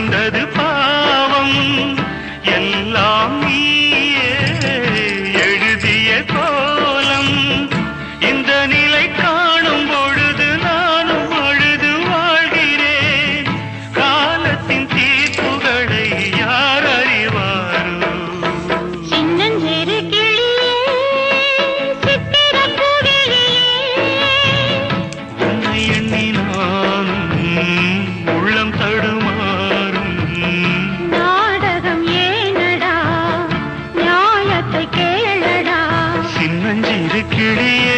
குறைந்தது பாவம். Música